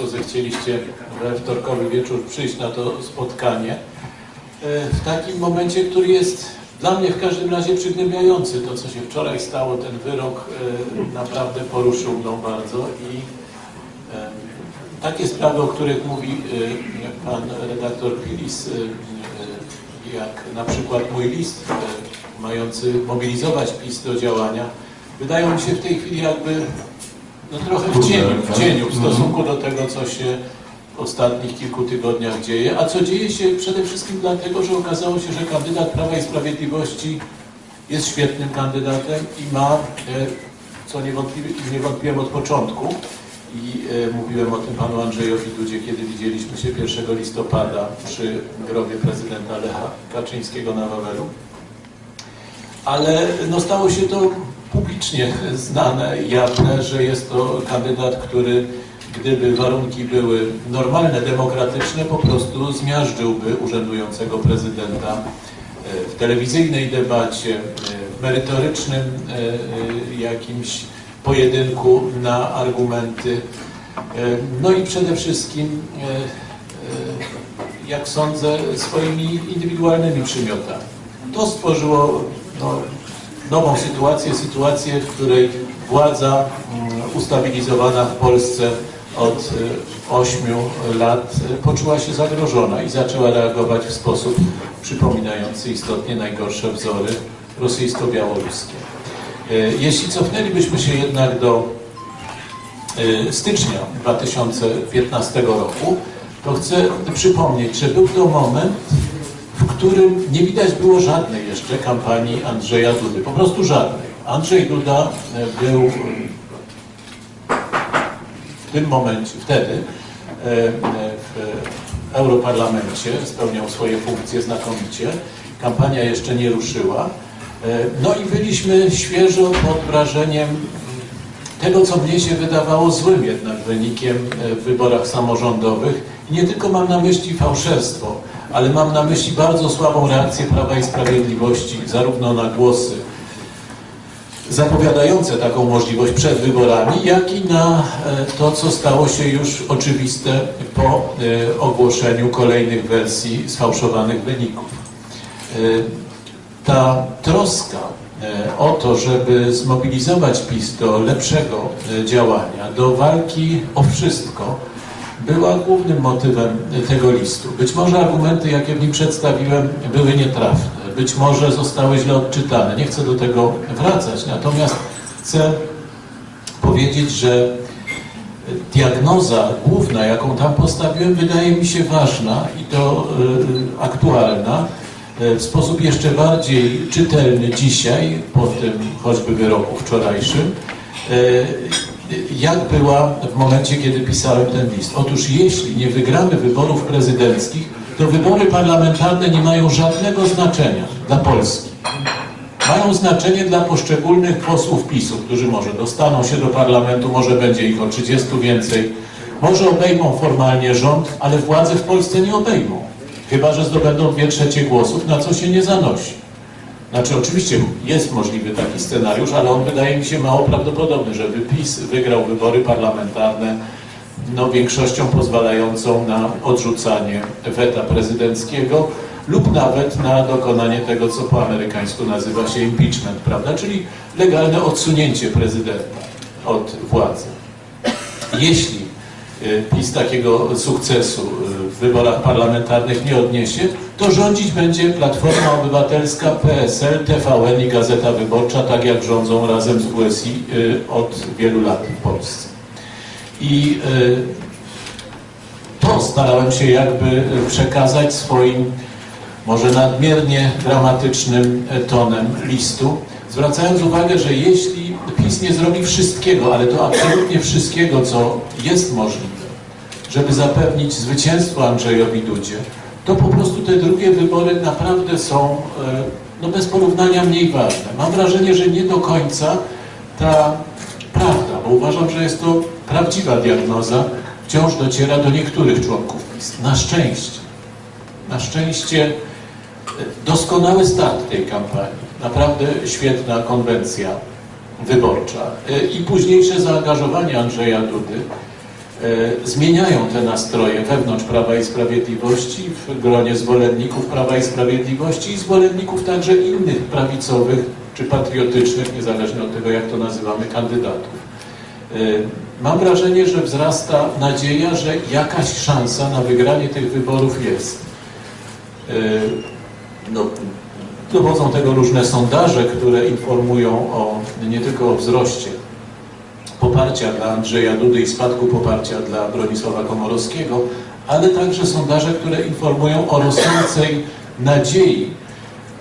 Państwo zechcieliście we wtorkowy wieczór przyjść na to spotkanie. E, W takim momencie, który jest dla mnie w każdym razie przygnębiający. To, co się wczoraj stało, ten wyrok e, naprawdę poruszył mną bardzo i e, takie sprawy, o których mówi pan redaktor Pilis, jak na przykład mój list mający mobilizować PiS do działania, wydają mi się w tej chwili jakby no trochę w cieniu, w cieniu w stosunku do tego, co się w ostatnich kilku tygodniach dzieje, a co dzieje się przede wszystkim dlatego, że okazało się, że kandydat Prawa i Sprawiedliwości jest świetnym kandydatem i ma, e, co niewątpliwie, nie wątpiłem od początku. I e, mówiłem o tym panu Andrzejowi Dudzie, kiedy widzieliśmy się 1 listopada przy grobie prezydenta Lecha Kaczyńskiego na Wawelu, ale no, stało się to publicznie znane, jawne, że jest to kandydat, który gdyby warunki były normalne, demokratyczne, po prostu zmiażdżyłby urzędującego prezydenta e, w telewizyjnej debacie, e, w merytorycznym e, jakimś pojedynku na argumenty. No i przede wszystkim, jak sądzę, swoimi indywidualnymi przymiotami. To stworzyło no, nową sytuację, sytuację, w której władza mm, ustabilizowana w Polsce od y, ośmiu lat y, poczuła się zagrożona i zaczęła reagować w sposób przypominający istotnie najgorsze wzory rosyjsko-białoruskie. Y, Jeśli cofnęlibyśmy się jednak do y, stycznia 2015 roku, to chcę przypomnieć, że był to moment, którym nie widać było żadnej jeszcze kampanii Andrzeja Dudy, po prostu żadnej. Andrzej Duda e, był e, w tym momencie, wtedy e, w Europarlamencie, spełniał swoje funkcje znakomicie, kampania jeszcze nie ruszyła. No i byliśmy świeżo pod wrażeniem tego, co mnie się wydawało złym jednak wynikiem w wyborach samorządowych. I nie tylko mam na myśli fałszerstwo, ale mam na myśli bardzo słabą reakcję Prawa i Sprawiedliwości, zarówno na głosy zapowiadające taką możliwość przed wyborami, jak i na e, to, co stało się już oczywiste po e, ogłoszeniu kolejnych wersji sfałszowanych wyników. E, Ta troska o to, żeby zmobilizować PiS do lepszego działania, do walki o wszystko, była głównym motywem tego listu. Być może argumenty, jakie w nim przedstawiłem, były nietrafne, być może zostały źle odczytane. Nie chcę do tego wracać, natomiast chcę powiedzieć, że diagnoza główna, jaką tam postawiłem, wydaje mi się ważna i to y, aktualna, y, w sposób jeszcze bardziej czytelny dzisiaj, po tym choćby wyroku wczorajszym, y, jak była w momencie, kiedy pisałem ten list. Otóż jeśli nie wygramy wyborów prezydenckich, to wybory parlamentarne nie mają żadnego znaczenia dla Polski. Mają znaczenie dla poszczególnych posłów PiSu, którzy może dostaną się do parlamentu, może będzie ich o 30 więcej, może obejmą formalnie rząd, ale władzy w Polsce nie obejmą. Chyba, że zdobędą dwie trzecie głosów, na co się nie zanosi. Znaczy oczywiście jest możliwy taki scenariusz, ale on wydaje mi się mało prawdopodobny, żeby PiS wygrał wybory parlamentarne no, większością pozwalającą na odrzucanie weta prezydenckiego lub nawet na dokonanie tego, co po amerykańsku nazywa się impeachment, prawda? Czyli legalne odsunięcie prezydenta od władzy. Jeśli y, PiS takiego sukcesu y, w wyborach parlamentarnych nie odniesie, to rządzić będzie Platforma Obywatelska, PSL, TVN i Gazeta Wyborcza, tak jak rządzą razem z WSI y, od wielu lat w Polsce. I y, to starałem się jakby przekazać swoim może nadmiernie dramatycznym e, tonem listu, zwracając uwagę, że jeśli PiS nie zrobi wszystkiego, ale to absolutnie wszystkiego, co jest możliwe, żeby zapewnić zwycięstwo Andrzejowi Dudzie, to po prostu te drugie wybory naprawdę są e, no, bez porównania mniej ważne. Mam wrażenie, że nie do końca ta prawda, bo uważam, że jest to prawdziwa diagnoza, wciąż dociera do niektórych członków PiS. Na szczęście. Na szczęście e, doskonały start tej kampanii. Naprawdę świetna konwencja wyborcza. E, I późniejsze zaangażowanie Andrzeja Dudy zmieniają te nastroje wewnątrz Prawa i Sprawiedliwości, w gronie zwolenników Prawa i Sprawiedliwości i zwolenników także innych prawicowych czy patriotycznych, niezależnie od tego, jak to nazywamy, kandydatów. E, Mam wrażenie, że wzrasta nadzieja, że jakaś szansa na wygranie tych wyborów jest. E, No, dowodzą tego różne sondaże, które informują o, nie tylko o wzroście poparcia dla Andrzeja Dudy i spadku poparcia dla Bronisława Komorowskiego, ale także sondaże, które informują o rosnącej nadziei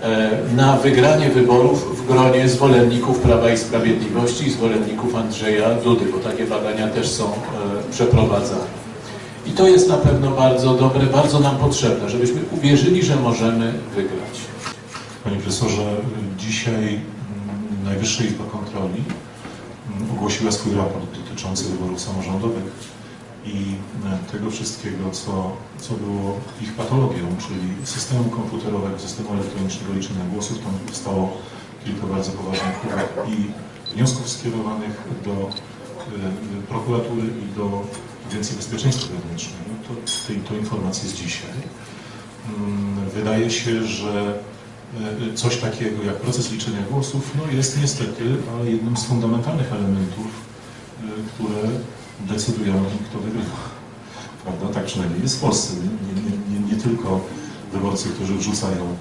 e, na wygranie wyborów w gronie zwolenników Prawa i Sprawiedliwości i zwolenników Andrzeja Dudy, bo takie badania też są e, przeprowadzane. I to jest na pewno bardzo dobre, bardzo nam potrzebne, żebyśmy uwierzyli, że możemy wygrać. Panie profesorze, dzisiaj mm, Najwyższa Izba Kontroli ogłosiła swój raport dotyczący wyborów samorządowych i e, tego wszystkiego, co, co było ich patologią, czyli systemu komputerowego, systemu elektronicznego liczenia głosów. Tam powstało kilka bardzo poważnych uwag i wniosków skierowanych do e, prokuratury i do Agencji Bezpieczeństwa Wewnętrznego. To, tej, to informacji z dzisiaj. Mm, Wydaje się, że coś takiego jak proces liczenia głosów no jest niestety ale jednym z fundamentalnych elementów, e, które decydują o tym, kto wygrywa. Prawda? Tak przynajmniej jest w Polsce. Nie, nie, nie, nie tylko wyborcy, którzy wrzucają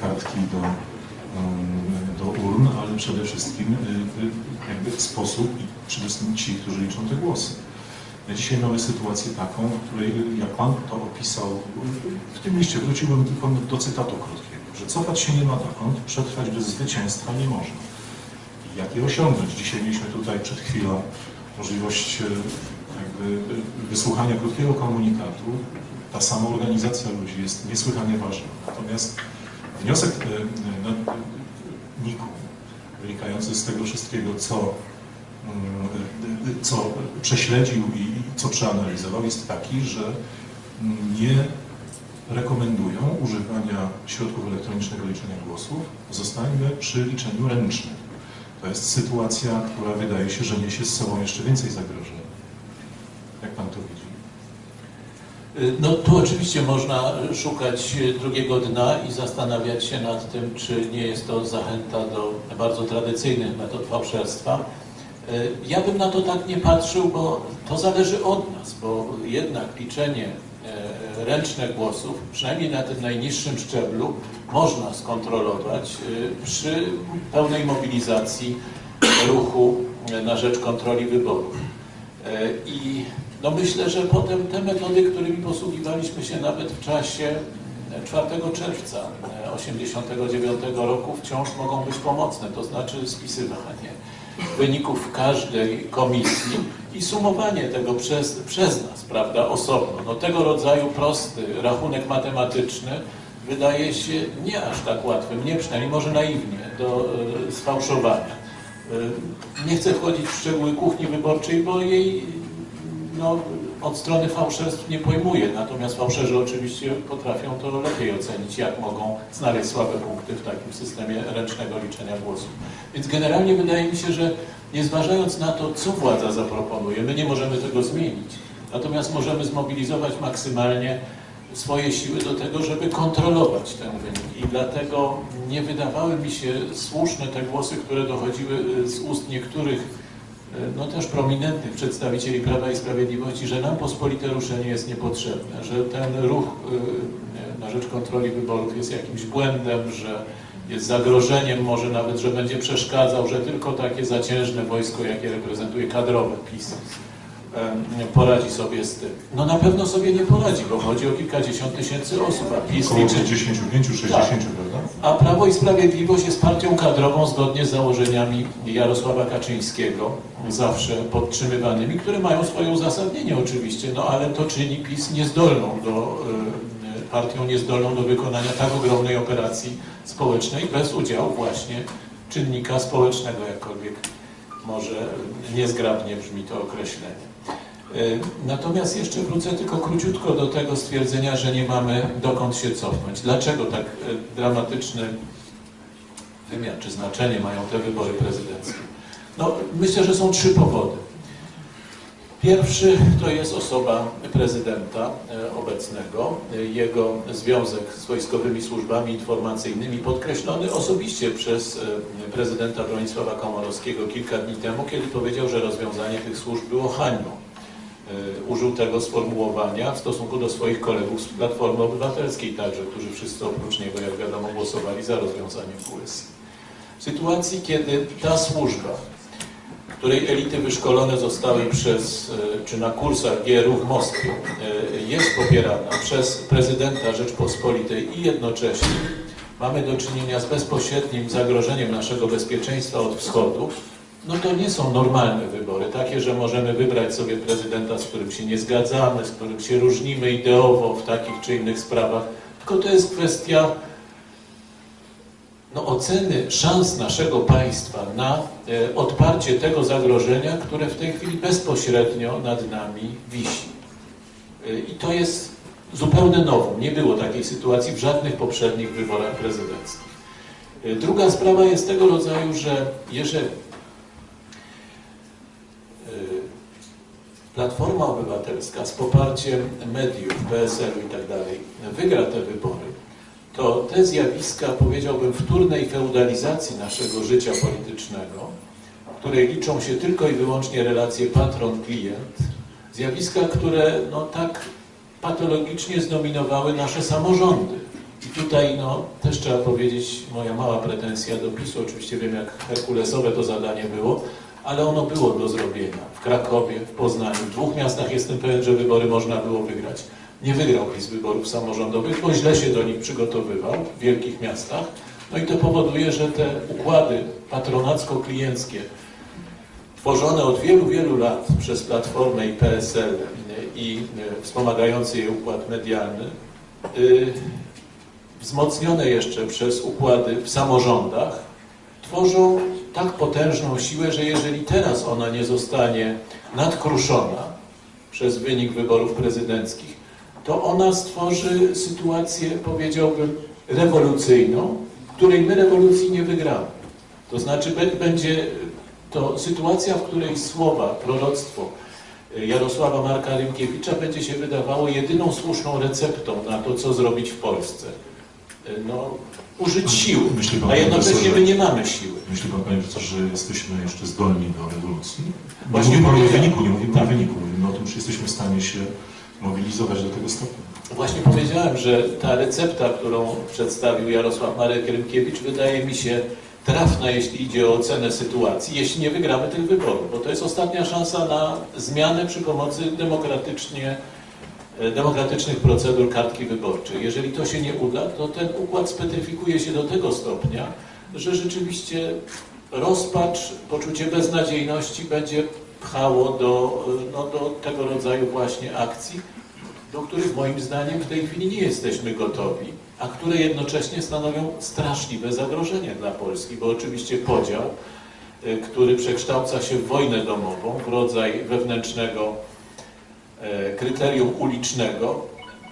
kartki do, em, do urn, ale przede wszystkim e, e, jakby sposób i przede wszystkim ci, którzy liczą te głosy. Dzisiaj mamy sytuację taką, w której, jak Pan to opisał, w tym liście wróciłbym tylko do cytatu krótkiego, że cofać się nie ma dokąd, przetrwać bez zwycięstwa nie można. I jak je osiągnąć? Dzisiaj mieliśmy tutaj przed chwilą możliwość e, jakby e, wysłuchania krótkiego komunikatu. Ta sama organizacja ludzi jest niesłychanie ważna. Natomiast wniosek no, NIK-u wynikający z tego wszystkiego, co mm, co prześledził i co przeanalizował, jest taki, że nie rekomendują używania środków elektronicznego liczenia głosów. Zostańmy przy liczeniu ręcznym. To jest sytuacja, która wydaje się, że niesie z sobą jeszcze więcej zagrożeń. Jak Pan to widzi? No tu oczywiście można szukać drugiego dna i zastanawiać się nad tym, czy nie jest to zachęta do bardzo tradycyjnych metod fałszerstwa. Ja bym na to tak nie patrzył, bo to zależy od nas, bo jednak liczenie ręczne głosów, przynajmniej na tym najniższym szczeblu, można skontrolować e, przy pełnej mobilizacji ruchu na rzecz kontroli wyborów. E, I no myślę, że potem te metody, którymi posługiwaliśmy się nawet w czasie 4 czerwca 1989 roku wciąż mogą być pomocne, to znaczy spisywanie wyników każdej komisji i sumowanie tego przez, przez nas, prawda, osobno. No tego rodzaju prosty rachunek matematyczny wydaje się nie aż tak łatwy, mnie przynajmniej może naiwnie, do e, sfałszowania. E, nie chcę wchodzić w szczegóły kuchni wyborczej, bo jej no, od strony fałszerstw nie pojmuję, natomiast fałszerzy oczywiście potrafią to lepiej ocenić, jak mogą znaleźć słabe punkty w takim systemie ręcznego liczenia głosów. Więc generalnie wydaje mi się, że nie zważając na to, co władza zaproponuje, my nie możemy tego zmienić, natomiast możemy zmobilizować maksymalnie swoje siły do tego, żeby kontrolować ten wynik. I dlatego nie wydawały mi się słuszne te głosy, które dochodziły z ust niektórych no też prominentnych przedstawicieli Prawa i Sprawiedliwości, że nam pospolite ruszenie jest niepotrzebne, że ten ruch y, na rzecz kontroli wyborów jest jakimś błędem, że jest zagrożeniem może nawet, że będzie przeszkadzał, że tylko takie zaciężne wojsko, jakie reprezentuje kadrowe PiS, poradzi sobie z tym. No na pewno sobie nie poradzi, bo chodzi o kilkadziesiąt tysięcy osób, a PiS Około liczy 55-60, Tak. prawda? a Prawo i Sprawiedliwość jest partią kadrową zgodnie z założeniami Jarosława Kaczyńskiego, zawsze podtrzymywanymi, które mają swoje uzasadnienie oczywiście, no ale to czyni PiS niezdolną do, partią niezdolną do wykonania tak ogromnej operacji społecznej bez udziału właśnie czynnika społecznego, jakkolwiek może niezgrabnie brzmi to określenie. Y, Natomiast jeszcze wrócę tylko króciutko do tego stwierdzenia, że nie mamy dokąd się cofnąć. Dlaczego tak y, dramatyczny wymiar czy znaczenie mają te wybory prezydenckie? No, myślę, że są trzy powody. Pierwszy to jest osoba prezydenta e, obecnego, e, jego związek z wojskowymi służbami informacyjnymi podkreślony osobiście przez e, prezydenta Bronisława Komorowskiego kilka dni temu, kiedy powiedział, że rozwiązanie tych służb było hańbą. E, Użył tego sformułowania w stosunku do swoich kolegów z Platformy Obywatelskiej także, którzy wszyscy oprócz niego, jak wiadomo, głosowali za rozwiązaniem WS. W sytuacji, kiedy ta służba której elity wyszkolone zostały przez, e, czy na kursach GRU w Moskwie, e, jest popierana przez prezydenta Rzeczpospolitej i jednocześnie mamy do czynienia z bezpośrednim zagrożeniem naszego bezpieczeństwa od wschodu, no to nie są normalne wybory, takie, że możemy wybrać sobie prezydenta, z którym się nie zgadzamy, z którym się różnimy ideowo w takich czy innych sprawach, tylko to jest kwestia no, oceny szans naszego państwa na e, odparcie tego zagrożenia, które w tej chwili bezpośrednio nad nami wisi. E, I to jest zupełne nowum. Nie było takiej sytuacji w żadnych poprzednich wyborach prezydenckich. E, druga sprawa jest tego rodzaju, że jeżeli Platforma Obywatelska z poparciem mediów, PSL-u i tak dalej wygra te wybory, to te zjawiska, powiedziałbym, wtórnej feudalizacji naszego życia politycznego, w której liczą się tylko i wyłącznie relacje patron-klient, zjawiska, które no, tak patologicznie zdominowały nasze samorządy. I tutaj no, też trzeba powiedzieć, moja mała pretensja do PiSu, oczywiście wiem jak herkulesowe to zadanie było, ale ono było do zrobienia. W Krakowie, w Poznaniu, w dwóch miastach jestem pewien, że wybory można było wygrać. Nie wygrał PiS wyborów samorządowych, bo źle się do nich przygotowywał w wielkich miastach. No i to powoduje, że te układy patronacko-klienckie tworzone od wielu, wielu lat przez Platformę i PSL i y, wspomagający jej układ medialny, y, wzmocnione jeszcze przez układy w samorządach, tworzą tak potężną siłę, że jeżeli teraz ona nie zostanie nadkruszona przez wynik wyborów prezydenckich, to ona stworzy sytuację, powiedziałbym, rewolucyjną, w której my rewolucji nie wygramy. To znaczy bę- będzie to sytuacja, w której słowa, proroctwo Jarosława Marka Rymkiewicza będzie się wydawało jedyną słuszną receptą na to, co zrobić w Polsce. No, użyć siły, pan, a jednocześnie my nie mamy siły. Myśli pan, panie profesorze, że jesteśmy jeszcze zdolni do rewolucji? Nie Właśnie mówimy o wyniku, nie mówimy Tak. o wyniku, mówimy o tym, czy jesteśmy w stanie się mobilizować do tego stopnia. Właśnie powiedziałem, że ta recepta, którą przedstawił Jarosław Marek Rymkiewicz, wydaje mi się trafna, jeśli idzie o ocenę sytuacji, jeśli nie wygramy tych wyborów, bo to jest ostatnia szansa na zmianę przy pomocy demokratycznie, demokratycznych procedur kartki wyborczej. Jeżeli to się nie uda, to ten układ specyfikuje się do tego stopnia, że rzeczywiście rozpacz, poczucie beznadziejności będzie pchało do, e, no, do tego rodzaju właśnie akcji, do których moim zdaniem w tej chwili nie jesteśmy gotowi, a które jednocześnie stanowią straszliwe zagrożenie dla Polski, bo oczywiście podział, y, który przekształca się w wojnę domową, w rodzaj wewnętrznego e, kryterium ulicznego,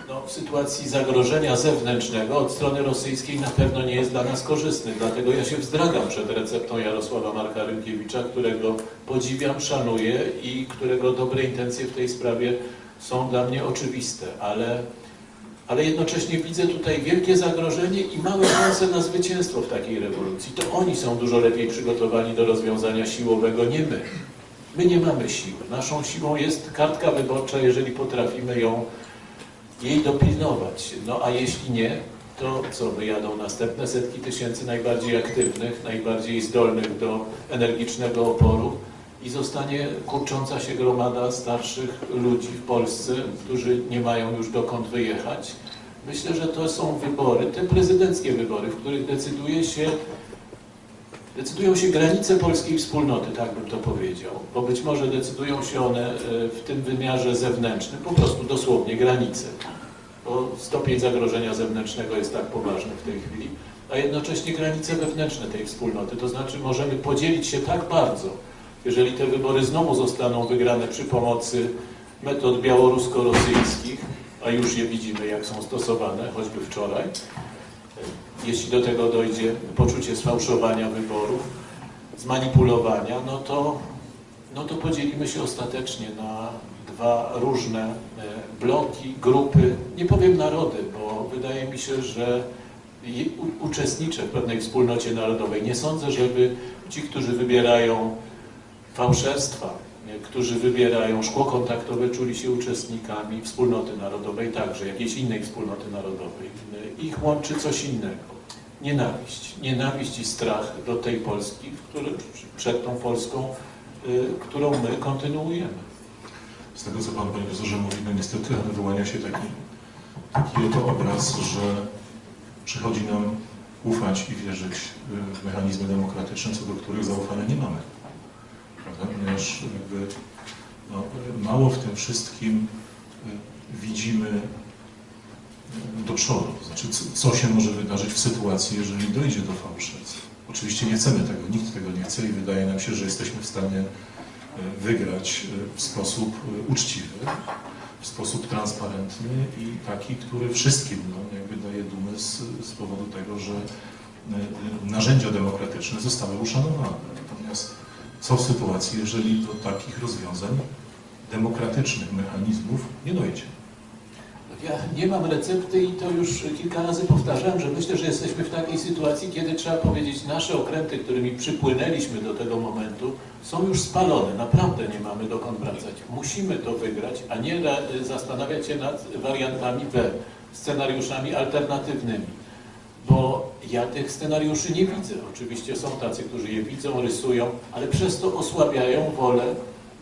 no, w sytuacji zagrożenia zewnętrznego od strony rosyjskiej na pewno nie jest dla nas korzystny. Dlatego ja się wzdragam przed receptą Jarosława Marka Rymkiewicza, którego podziwiam, szanuję i którego dobre intencje w tej sprawie są dla mnie oczywiste, ale, ale jednocześnie widzę tutaj wielkie zagrożenie i małe szanse na zwycięstwo w takiej rewolucji. To oni są dużo lepiej przygotowani do rozwiązania siłowego, nie my. My nie mamy siły. Naszą siłą jest kartka wyborcza, jeżeli potrafimy ją jej dopilnować. No a jeśli nie, to co wyjadą następne setki tysięcy najbardziej aktywnych, najbardziej zdolnych do energicznego oporu i zostanie kurcząca się gromada starszych ludzi w Polsce, którzy nie mają już dokąd wyjechać. Myślę, że to są wybory, te prezydenckie wybory, w których decyduje się Decydują się granice polskiej wspólnoty, tak bym to powiedział, bo być może decydują się one e, w tym wymiarze zewnętrznym, po prostu dosłownie granice, bo stopień zagrożenia zewnętrznego jest tak poważny w tej chwili, a jednocześnie granice wewnętrzne tej wspólnoty, to znaczy możemy podzielić się tak bardzo, jeżeli te wybory znowu zostaną wygrane przy pomocy metod białorusko-rosyjskich, a już je widzimy, jak są stosowane, choćby wczoraj, jeśli do tego dojdzie poczucie sfałszowania wyborów, zmanipulowania, no to, no to podzielimy się ostatecznie na dwa różne e, bloki, grupy, nie powiem narody, bo wydaje mi się, że uczestniczę w pewnej wspólnocie narodowej. Nie sądzę, żeby ci, którzy wybierają fałszerstwa, którzy wybierają szkło kontaktowe, czuli się uczestnikami wspólnoty narodowej, także jakiejś innej wspólnoty narodowej. Ich łączy coś innego. Nienawiść. Nienawiść i strach do tej Polski, w której, przed tą Polską, y, którą my kontynuujemy. Z tego, co Pan, Panie Profesorze, mówi, no niestety wyłania się taki, taki oto obraz, że przychodzi nam ufać i wierzyć w mechanizmy demokratyczne, co do których zaufania nie mamy. Prawda? Ponieważ jakby, no, mało w tym wszystkim y, widzimy y, do przodu. Znaczy, co, się może wydarzyć w sytuacji, jeżeli dojdzie do fałszerstw. Oczywiście nie chcemy tego, nikt tego nie chce i wydaje nam się, że jesteśmy w stanie y, wygrać y, w sposób y, uczciwy, w sposób transparentny i taki, który wszystkim no, jakby daje dumę z, z powodu tego, że narzędzia demokratyczne zostały uszanowane. Natomiast co w sytuacji, jeżeli do takich rozwiązań demokratycznych mechanizmów nie dojdzie? Ja nie mam recepty i to już kilka razy powtarzałem, że myślę, że jesteśmy w takiej sytuacji, kiedy trzeba powiedzieć, nasze okręty, którymi przypłynęliśmy do tego momentu, są już spalone. Naprawdę nie mamy dokąd wracać. Musimy to wygrać, a nie zastanawiać się nad wariantami B, scenariuszami alternatywnymi. Bo ja tych scenariuszy nie widzę. Oczywiście są tacy, którzy je widzą, rysują, ale przez to osłabiają wolę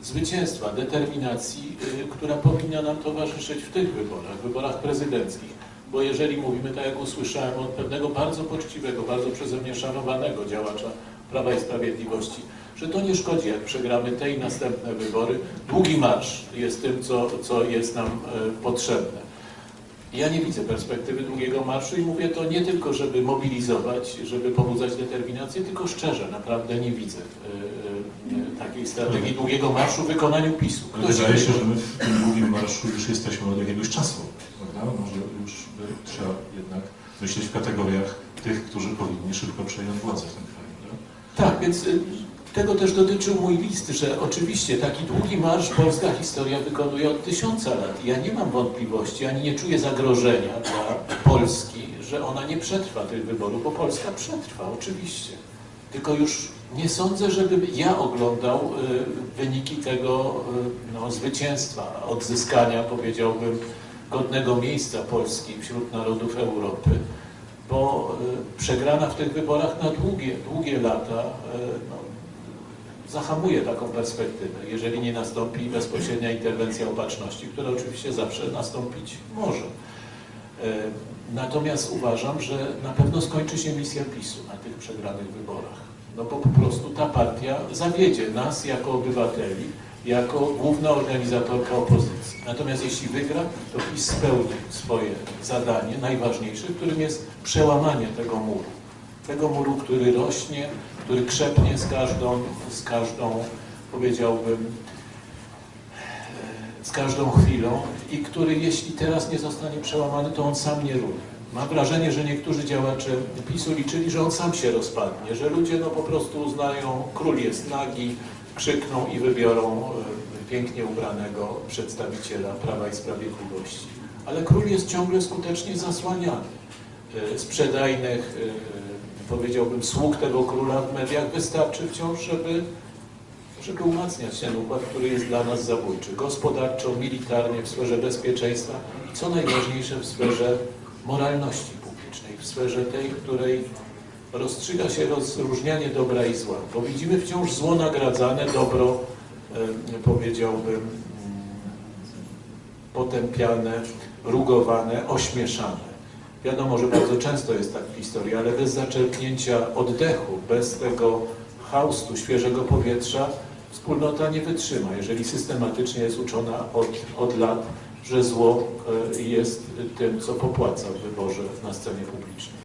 zwycięstwa, determinacji, y, która powinna nam towarzyszyć w tych wyborach, wyborach prezydenckich. Bo jeżeli mówimy, tak jak usłyszałem od pewnego bardzo poczciwego, bardzo przeze mnie szanowanego działacza Prawa i Sprawiedliwości, że to nie szkodzi, jak przegramy te i następne wybory. Długi marsz jest tym, co, co jest nam e, potrzebne. Ja nie widzę perspektywy długiego marszu i mówię to nie tylko, żeby mobilizować, żeby pobudzać determinację, tylko szczerze, naprawdę nie widzę e, e, takiej strategii długiego marszu w wykonaniu PiSu. Ktoś wydaje się, że my w tym długim marszu już jesteśmy od jakiegoś czasu, prawda? Może już trzeba jednak myśleć w kategoriach tych, którzy powinni szybko przejąć władzę w tym kraju. prawda? Tak, więc y, tego też dotyczył mój list, że oczywiście taki długi marsz polska historia wykonuje od tysiąca lat. Ja nie mam wątpliwości, ani nie czuję zagrożenia dla Polski, że ona nie przetrwa tych wyborów, bo Polska przetrwa, oczywiście. Tylko już nie sądzę, żebym ja oglądał y, wyniki tego y, no, zwycięstwa, odzyskania, powiedziałbym, godnego miejsca Polski wśród narodów Europy bo y, przegrana w tych wyborach na długie, długie lata no, zahamuje taką perspektywę, jeżeli nie nastąpi bezpośrednia interwencja opatrzności, która oczywiście zawsze nastąpić może. Y, Natomiast uważam, że na pewno skończy się misja PiSu na tych przegranych wyborach. No bo po prostu ta partia zawiedzie nas jako obywateli, jako główna organizatorka opozycji. Natomiast jeśli wygra, to PiS spełni swoje zadanie, najważniejsze, którym jest przełamanie tego muru. Tego muru, który rośnie, który krzepnie z każdą, z każdą powiedziałbym, z każdą chwilą i który jeśli teraz nie zostanie przełamany, to on sam nie runie. Mam wrażenie, że niektórzy działacze PiSu liczyli, że on sam się rozpadnie, że ludzie no po prostu uznają, król jest nagi, krzykną i wybiorą e, pięknie ubranego przedstawiciela Prawa i Sprawiedliwości. Ale król jest ciągle skutecznie zasłaniany. E, Sprzedajnych, e, powiedziałbym, sług tego króla w mediach wystarczy wciąż, żeby żeby umacniać ten układ, który jest dla nas zabójczy. Gospodarczo, militarnie, w sferze bezpieczeństwa i co najważniejsze w sferze moralności publicznej, w sferze tej, w której rozstrzyga się rozróżnianie dobra i zła. Bo widzimy wciąż zło nagradzane, dobro, powiedziałbym, mm, potępiane, rugowane, ośmieszane. Wiadomo, że bardzo często jest tak w historii, ale bez zaczerpnięcia oddechu, bez tego haustu, świeżego powietrza, wspólnota nie wytrzyma, jeżeli systematycznie jest uczona od, od lat, że zło e, jest tym, co popłaca w wyborze na scenie publicznej.